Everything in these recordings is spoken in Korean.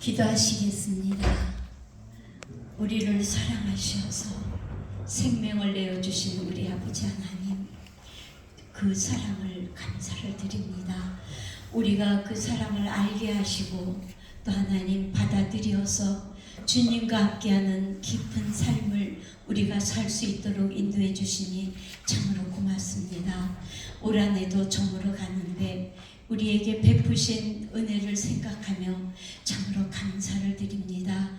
기도하시겠습니다. 우리를 사랑하셔서 생명을 내어주신 우리 아버지 하나님, 그 사랑을 감사를 드립니다. 우리가 그 사랑을 알게 하시고 또 하나님 받아들여서 주님과 함께하는 깊은 삶을 우리가 살 수 있도록 인도해 주시니 참으로 고맙습니다. 올 한해도 저물어 가는데 우리에게 베푸신 은혜를 생각하며 참으로 감사를 드립니다.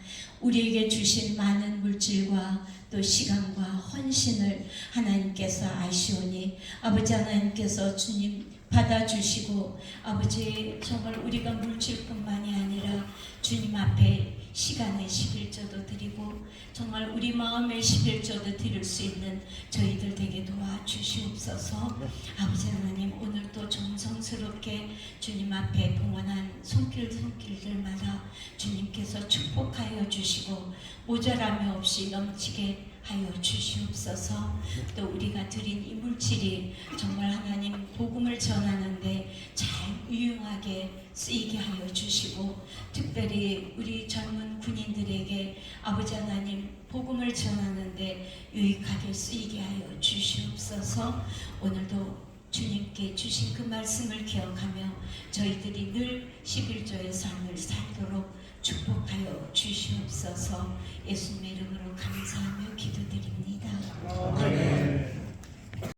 우리에게 주신 많은 물질과 또 시간과 헌신을 하나님께서 아시오니 아버지 하나님께서 주님 받아주시고 아버지 정말 우리가 물질뿐만이 아니라 주님 앞에 시간의 11조도 드리고 정말 우리 마음의 11조도 드릴 수 있는 저희들 되게 도와주시옵소서 아버지 하나님 오늘 도 정성스럽게 주님 앞에 봉헌한 손길 손길들마다 주님께서 축복하여 주시고 모자람이 없이 넘치게 하여 주시옵소서. 또 우리가 드린 이 물질이 정말 하나님 복음을 전하는데 잘 유용하게 쓰이게 하여 주시고 특별히 우리 젊은 군인들에게 아버지 하나님 복음을 전하는데 유익하게 쓰이게 하여 주시옵소서. 오늘도 주님께 주신 그 말씀을 기억하며 저희들이 늘 11조의 삶을 살도록 축복하여 주시옵소서 예수님의 이름으로 감사하며 기도드립니다.